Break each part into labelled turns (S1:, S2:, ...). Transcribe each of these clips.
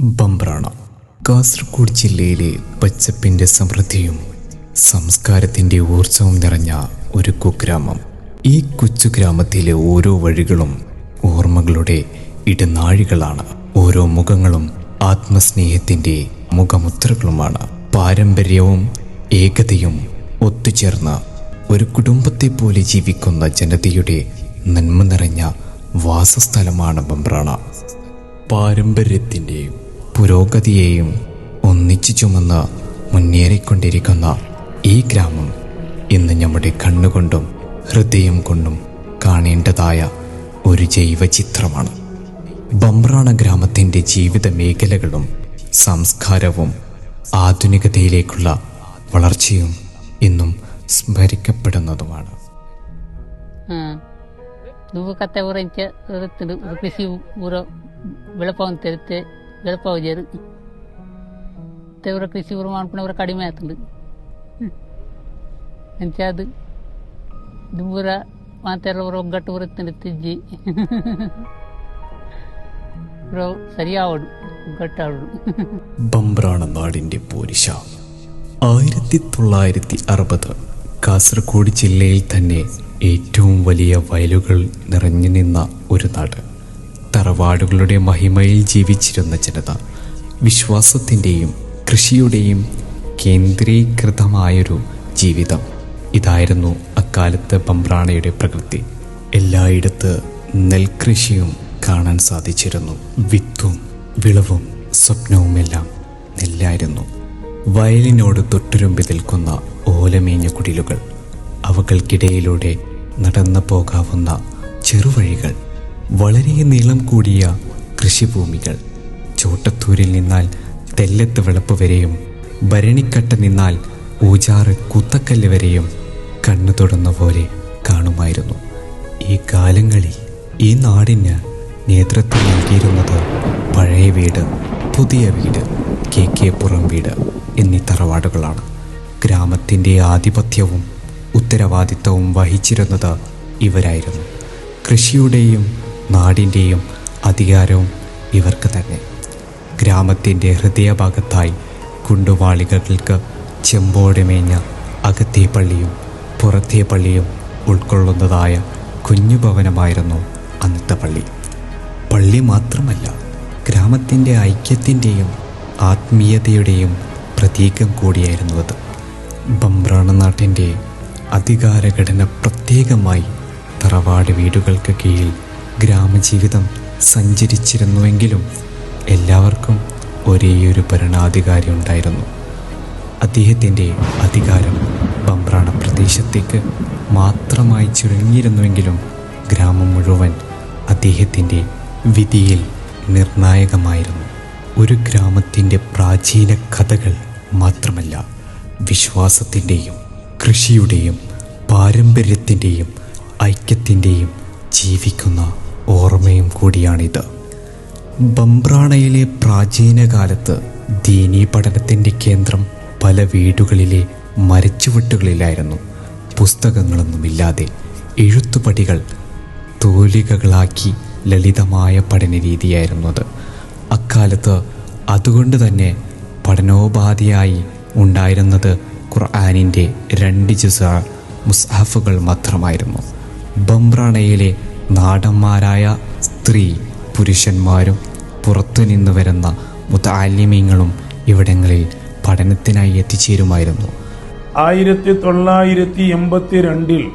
S1: ബംബ്രാണ. കാസർഗോഡ് ജില്ലയിലെ പച്ചപ്പിന്റെ സമൃദ്ധിയും സംസ്കാരത്തിന്റെ ഊർജവും നിറഞ്ഞ ഒരു കുഗ്രാമം. ഈ കൊച്ചു ഗ്രാമത്തിലെ ഓരോ വഴികളും ഓർമ്മകളുടെ ഇടനാഴികളാണ്. ഓരോ മുഖങ്ങളും ആത്മസ്നേഹത്തിന്റെ മുഖമുദ്രകളുമാണ്. പാരമ്പര്യവും ഏകതയും ഒത്തുചേർന്ന് ഒരു കുടുംബത്തെ പോലെ ജീവിക്കുന്ന ജനതയുടെ നന്മ നിറഞ്ഞ വാസസ്ഥലമാണ് ബംബ്രാണ. പാരമ്പര്യത്തിന്റെയും പുരോഗതിയെയും ഒന്നിച്ചു ചുമന്ന് മുന്നേറിക്കൊണ്ടിരിക്കുന്ന ഈ ഗ്രാമം ഇന്ന് നമ്മുടെ കണ്ണുകൊണ്ടും ഹൃദയം കൊണ്ടും കാണേണ്ടതായ ഒരു ജൈവചിത്രമാണ്. ബംറാണ ഗ്രാമത്തിന്റെ ജീവിത മേഖലകളും സംസ്കാരവും ആധുനികതയിലേക്കുള്ള വളർച്ചയും ഇന്നും സ്മരിക്കപ്പെടുന്നതുമാണ്.
S2: ಕತೆ ಊರಂಚ ಕೃಷಿ ಊರ ಬೆಳಪಾವು ಜೇರು ತೆವರ ಕೃಷಿ ಊರು ಮಾಡ್ಕೊಂಡವ್ರ ಕಡಿಮೆ ಆತಂದು ಅಂಚೆ ಅದು ದುಂಬುರ ಮಾತೆಲ್ಲ ಒಗ್ಗಟ್ಟು ಬರುತ್ತದೆ ತಿಜ್ಜಿ ಊರು ಸರಿಯಾವಡು ಒಗ್ಗಟ್ಟಾವಡು
S1: ബംബ്രാണ നാടിൻ്റെ പോരിശ ആയിരത്തി തൊള്ളായിരത്തി അറുപത് കാസർഗോഡ് ജില്ലയിൽ തന്നെ ഏറ്റവും വലിയ വയലുകൾ നിറഞ്ഞു നിന്ന ഒരു നാട് തറവാടുകളുടെ മഹിമയിൽ ജീവിച്ചിരുന്ന ജനത വിശ്വാസത്തിന്റെയും കൃഷിയുടെയും കേന്ദ്രീകൃതമായൊരു ജീവിതം ഇതായിരുന്നു അക്കാലത്ത് പമ്പ്രാണയുടെ പ്രകൃതി. എല്ലായിടത്ത് നെൽകൃഷിയും കാണാൻ സാധിച്ചിരുന്നു. വിത്തും വിളവും സ്വപ്നവുമെല്ലാം നെല്ലായിരുന്നു. വയലിനോട് തൊട്ടുരുമ്പി നിൽക്കുന്ന ഓലമേഞ്ഞ കുടിലുകൾ അവകൾക്കിടയിലൂടെ നടന്നു പോകാവുന്ന ചെറുവഴികൾ വളരെ നീളം കൂടിയ കൃഷിഭൂമികൾ. ചോട്ടത്തൂരിൽ നിന്നാൽ തെല്ലത്ത് വിളപ്പ് വരെയും ഭരണിക്കട്ട നിന്നാൽ ഊജാറ് കുത്തക്കല്ല് വരെയും കണ്ണു തൊടുന്ന പോലെ കാണുമായിരുന്നു. ഈ കാലങ്ങളിൽ ഈ നാടിന് നേതൃത്വം നൽകിയിരുന്നത് പഴയ വീട് പുതിയ വീട് കെ കെ പുറം വീട് എന്നീ തറവാടുകളാണ്. ഗ്രാമത്തിന്റെ ആധിപത്യവും ഉത്തരവാദിത്തവും വഹിച്ചിരുന്നത് ഇവരായിരുന്നു. കൃഷിയുടെയും നാടിന്റെയും അധികാരവും ഇവർക്ക് തന്നെ. ഗ്രാമത്തിന്റെ ഹൃദയഭാഗത്തായി കുണ്ടുവാളികൾക്ക് ചെമ്പോടെ മേഞ്ഞ അകത്തെ പള്ളിയും പുറത്തെ പള്ളിയും ഉൾക്കൊള്ളുന്നതായ കുഞ്ഞു ഭവനമായിരുന്നു അന്നത്തെ പള്ളി. പള്ളി മാത്രമല്ല ഗ്രാമത്തിന്റെ ഐക്യത്തിന്റെയും ആത്മീയതയുടെയും പ്രതീകം കൂടിയായിരുന്നു അത്. ബംബ്രാണ നാട്ടിന്റെ അധികാരഘടന പ്രത്യേകമായി തറവാട് വീടുകൾക്ക് കീഴിൽ ഗ്രാമജീവിതം സഞ്ചരിച്ചിരുന്നുവെങ്കിലും എല്ലാവർക്കും ഒരേയൊരു ഭരണാധികാരി ഉണ്ടായിരുന്നു. അദ്ദേഹത്തിന്റെ അധികാരം പമ്പ്രാണ പ്രദേശത്തേക്ക് മാത്രമായി ചുരുങ്ങിയിരുന്നുവെങ്കിലും ഗ്രാമം മുഴുവൻ അദ്ദേഹത്തിന്റെ വിധിയിൽ നിർണായകമായിരുന്നു. ഒരു ഗ്രാമത്തിന്റെ പ്രാചീന കഥകൾ മാത്രമല്ല വിശ്വാസത്തിന്റെയും കൃഷിയുടെയും പാരമ്പര്യത്തിന്റെയും ഐക്യത്തിന്റെയും ജീവിക്കുന്ന ഓർമ്മയും കൂടിയാണിത്. ബംബ്രാണയിലെ പ്രാചീന കാലത്ത് ദീനീ പഠനത്തിന്റെ കേന്ദ്രം പല വീടുകളിലെ മരച്ചുവട്ടുകളിലായിരുന്നു. പുസ്തകങ്ങളൊന്നുമില്ലാതെ എഴുത്തുപടികൾ തോലികകളാക്കി ലളിതമായ പഠന രീതിയായിരുന്നു അത് അക്കാലത്ത് അതുകൊണ്ട് തന്നെ പഠനോപാധിയായി ഉണ്ടായിരുന്നത് ഖുർആാനിന്റെ രണ്ട് ജുസ മുസ്ഹഫുകൾ മാത്രമായിരുന്നു. ബംബ്രാണയിലെ നാടന്മാരായ സ്ത്രീ പുരുഷന്മാരും പുറത്തുനിന്ന് വരുന്ന മുതാലിമ്യങ്ങളും ഇവിടങ്ങളിൽ പഠനത്തിനായി എത്തിച്ചേരുമായിരുന്നു.
S3: ആയിരത്തി തൊള്ളായിരത്തി എൺപത്തി രണ്ടിൽ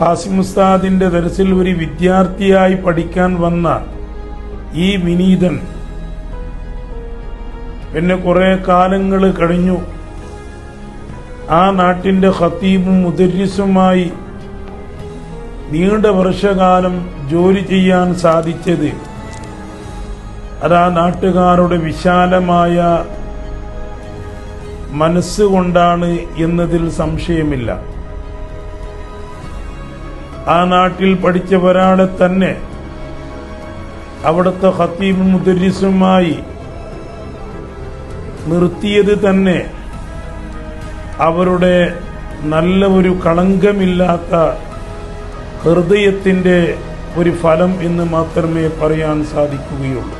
S3: കാസിമുസ്താദിന്റെ ദർസിൽ ഒരു വിദ്യാർത്ഥിയായി പഠിക്കാൻ വന്ന ഈ വിനീതൻ പിന്നെ കുറെ കാലങ്ങൾ കഴിഞ്ഞു. ആ നാട്ടിന്റെ ഖത്തീബും മുദരിസുമായി നീണ്ട വർഷകാലം ജോലി ചെയ്യാൻ സാധിച്ചത്. അതാ നാട്ടുകാരുടെ വിശാലമായ മനസ്സുകൊണ്ടാണ് എന്നതിൽ സംശയമില്ല. ആ നാട്ടിൽ പഠിച്ച ഒരാളെ തന്നെ. അവിടുത്തെ ഹത്തീബ് മുദരിസുമായി നിർത്തിയത് തന്നെ. അവരുടെ നല്ല ഒരു കളങ്കമില്ലാത്ത ഹൃദയത്തിന്റെ ഒരു ഫലം എന്ന് മാത്രമേ പറയാൻ സാധിക്കുകയുള്ളൂ.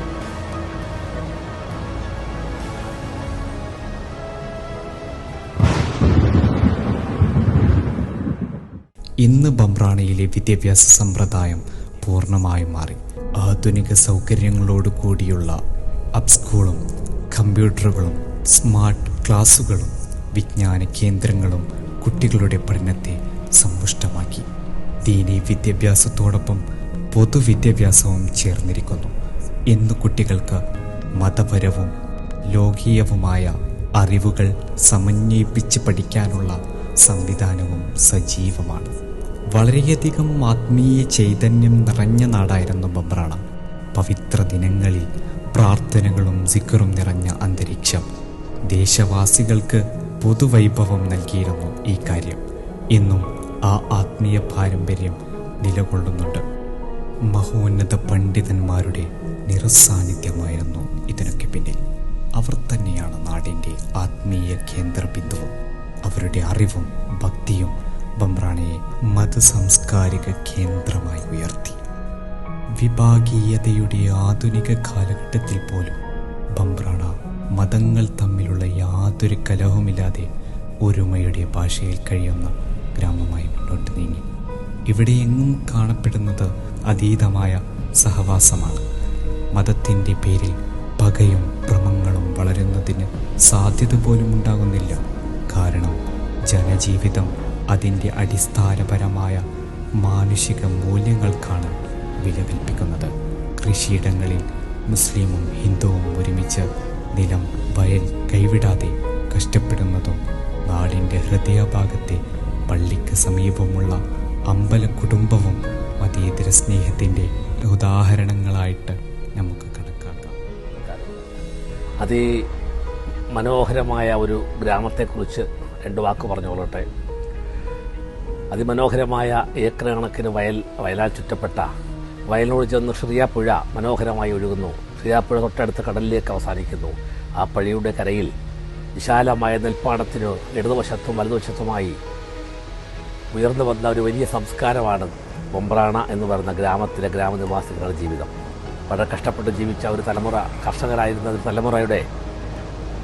S1: ഇന്ന് ബംറാണയിലെ വിദ്യാഭ്യാസ സമ്പ്രദായം പൂർണമായും മാറി. ആധുനിക സൗകര്യങ്ങളോട് കൂടിയുള്ള അപ്സ്കൂളും കമ്പ്യൂട്ടറുകളും സ്മാർട്ട് ക്ലാസ്സുകളും വിജ്ഞാന കേന്ദ്രങ്ങളും കുട്ടികളുടെ പഠനത്തെ സമ്പുഷ്ടമാക്കി. ദീനി വിദ്യാഭ്യാസത്തോടൊപ്പം പൊതുവിദ്യാഭ്യാസവും ചേർന്നിരിക്കുന്നു. ഇന്ന് കുട്ടികൾക്ക് മതപരവും ലോകീയവുമായ അറിവുകൾ സമന്വയിപ്പിച്ച് പഠിക്കാനുള്ള സംവിധാനവും സജീവമാണ്. വളരെയധികം ആത്മീയ ചൈതന്യം നിറഞ്ഞ നാടായിരുന്നു ബംബ്രാണ. പവിത്ര ദിനങ്ങളിൽ പ്രാർത്ഥനകളും സിക്കറും നിറഞ്ഞ അന്തരീക്ഷം. ദേശവാസികൾക്ക് പുതുവൈഭവം നൽകിയിരുന്നു ഈ കാര്യം. ഇന്നും ആ ആത്മീയ പാരമ്പര്യം നിലകൊള്ളുന്നുണ്ട്. മഹോന്നത പണ്ഡിതന്മാരുടെ നിറസാന്നിധ്യമായിരുന്നു ഇതിനൊക്കെ പിന്നിൽ. അവർ തന്നെയാണ് നാടിന്റെ ആത്മീയ കേന്ദ്രബിന്ദുവും. അവരുടെ അറിവും ഭക്തിയും ബംറാണയെ മതസാംസ്കാരിക കേന്ദ്രമായി ഉയർത്തി. വിഭാഗീയതയുടെ ആധുനിക കാലഘട്ടത്തിൽ പോലും ബംബ്രാണ മതങ്ങൾ തമ്മിലുള്ള യാതൊരു കലഹവുമില്ലാതെ ഒരുമയുടെ ഭാഷയിൽ കഴിയുന്ന ഗ്രാമമായി മുന്നോട്ട് നീങ്ങി. ഇവിടെ എങ്ങും കാണപ്പെടുന്നത് അതീതമായ സഹവാസമാണ്. മതത്തിന്റെ പേരിൽ പകയും ഭ്രമങ്ങളും വളരുന്നതിന് സാധ്യത പോലും ഉണ്ടാകുന്നില്ല. കാരണം ജനജീവിതം അതിന്റെ അടിസ്ഥാനപരമായ മാനുഷിക മൂല്യങ്ങൾക്കാണ് വില കൽപ്പിക്കുന്നത് കൃഷിയിടങ്ങളിൽ മുസ്ലിമും ഹിന്ദുവും ഒരുമിച്ച് നിലം വയൽ കൈവിടാതെ കഷ്ടപ്പെടുന്നതും നാടിന്റെ ഹൃദയഭാഗത്തെ പള്ളിക്ക് സമീപമുള്ള അമ്പല കുടുംബവും മതേതര സ്നേഹത്തിന്റെ ഉദാഹരണങ്ങളായിട്ട് നമുക്ക് കണക്കാക്കാം.
S4: അതി മനോഹരമായ ഒരു ഗ്രാമത്തെക്കുറിച്ച് രണ്ട് വാക്ക് പറഞ്ഞുകൊള്ളട്ടെ. അതിമനോഹരമായ ഏക്കർ കണക്കിന് വയൽ വയലാൽ ചുറ്റപ്പെട്ട വയലിനോട് ചെന്ന് ശ്രീയാപ്പുഴ മനോഹരമായി ഒഴുകുന്നു. ശ്രീയാപ്പുഴ തൊട്ടടുത്ത് കടലിലേക്ക് അവസാനിക്കുന്നു. ആ പഴയുടെ കരയിൽ വിശാലമായ നെൽപ്പാടത്തിന് ഇടതുവശത്തും വലതുവശത്തുമായി ഉയർന്നു വന്ന ഒരു വലിയ സംസ്കാരമാണ് ബൊമ്പ്രാണ എന്ന് പറയുന്ന ഗ്രാമത്തിലെ ഗ്രാമനിവാസികളുടെ ജീവിതം. വളരെ കഷ്ടപ്പെട്ട് ജീവിച്ച ഒരു തലമുറ കർഷകരായിരുന്ന ഒരു തലമുറയുടെ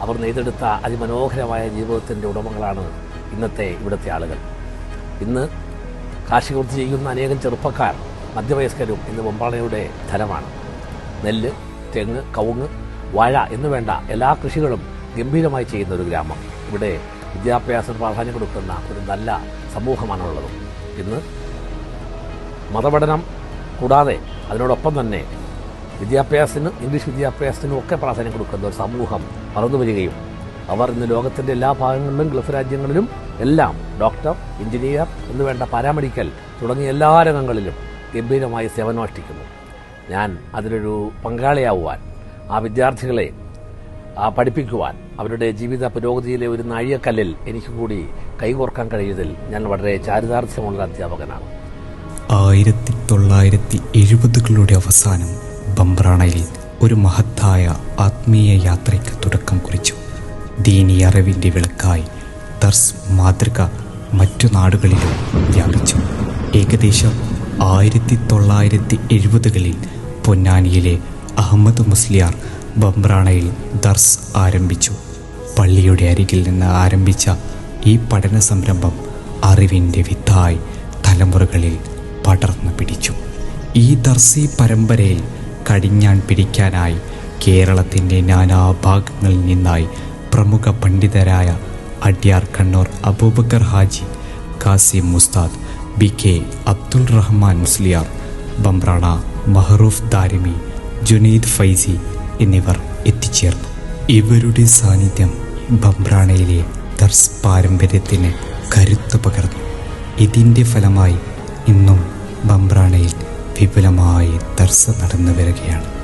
S4: അവർ നെയ്തെടുത്ത അതിമനോഹരമായ ജീവിതത്തിന്റെ ഉടമകളാണ് ഇന്നത്തെ ഇവിടുത്തെ ആളുകൾ. ഇന്ന് കാർഷിക വൃത്തി ചെയ്യുന്ന അനേകം ചെറുപ്പക്കാർ മധ്യവയസ്കരും ഇന്ന് ബൊമ്പാളയുടെ ധനമാണ്. നെല്ല് തെങ്ങ് കവുങ്ങ് വാഴ എന്നു വേണ്ട എല്ലാ കൃഷികളും ഗംഭീരമായി ചെയ്യുന്ന ഒരു ഗ്രാമം. ഇവിടെ വിദ്യാഭ്യാസം പ്രാധാന്യം കൊടുക്കുന്ന ഒരു നല്ല സമൂഹമാണുള്ളത്. ഇന്ന് മതപഠനം കൂടാതെ അതിനോടൊപ്പം തന്നെ വിദ്യാഭ്യാസത്തിന് ഇംഗ്ലീഷ് വിദ്യാഭ്യാസത്തിനും ഒക്കെ പ്രാധാന്യം കൊടുക്കുന്ന ഒരു സമൂഹം വളർന്നു വരികയും അവർ ഇന്ന് ലോകത്തിന്റെ എല്ലാ ഭാഗങ്ങളിലും ഗൾഫ് രാജ്യങ്ങളിലും എല്ലാം ഡോക്ടർ എഞ്ചിനീയർ എന്ന് വേണ്ട പാരാമെഡിക്കൽ തുടങ്ങിയ എല്ലാ രംഗങ്ങളിലും ഗംഭീരമായി സേവനമനുഷ്ഠിക്കുന്നു ഞാൻ അതിലൊരു പങ്കാളിയാവുവാൻ ആ വിദ്യാർത്ഥികളെ പഠിപ്പിക്കുവാൻ. അവരുടെ ജീവിത പുരോഗതിയിലെ ഒരു നാഴികക്കല്ലിൽ എനിക്ക് കൂടി കൈകോർക്കാൻ കഴിയുന്നതിൽ ഞാൻ വളരെ ചാരിതാർത്ഥ്യമുള്ള അധ്യാപകനാണ്.
S1: ആയിരത്തി തൊള്ളായിരത്തി എഴുപതുകളുടെ അവസാനം ബംബ്രാണയിൽ ഒരു മഹത്തായ ആത്മീയ യാത്രയ്ക്ക് തുടക്കം കുറിച്ചു. ദീനി അറിവിന്റെ വിളക്കായി ദർസ് മാതൃക മറ്റു നാടുകളിലും വ്യാപിച്ചു. ഏകദേശം ആയിരത്തി തൊള്ളായിരത്തി എഴുപതുകളിൽ പൊന്നാനിയിലെ അഹമ്മദ് മുസ്ലിയാർ ബംബ്രാണയിൽ ദർസ് ആരംഭിച്ചു. പള്ളിയുടെ അരികിൽ നിന്ന് ആരംഭിച്ച ഈ പഠന സംരംഭം അറിവിന്റെ വിത്തായി തലമുറകളിൽ പടർന്നു പിടിച്ചു. ഈ ദർസി പരമ്പരയിൽ കടിഞ്ഞാൻ പിടിക്കാനായി കേരളത്തിന്റെ നാനാഭാഗങ്ങളിൽ നിന്നായി പ്രമുഖ പണ്ഡിതരായ അഡ്യാർ കണ്ണൂർ അബൂബക്കർ ഹാജി കാസിം മുസ്താദ് ബി കെ അബ്ദുൾ റഹ്മാൻ മുസ്ലിയാർ ബംബ്രാണ മഹറൂഫ് ദാരിമി ജുനീദ് ഫൈസി എന്നിവർ എത്തിച്ചേർന്നു. ഇവരുടെ സാന്നിധ്യം ബംബ്രാണയിലെ ദർസ് പാരമ്പര്യത്തിന് കരുത്തു പകർന്നു. ഇതിന്റെ ഫലമായി ഇന്നും ബംബ്രാണയിൽ വിപുലമായി ദർസ് നടന്നു വരികയാണ്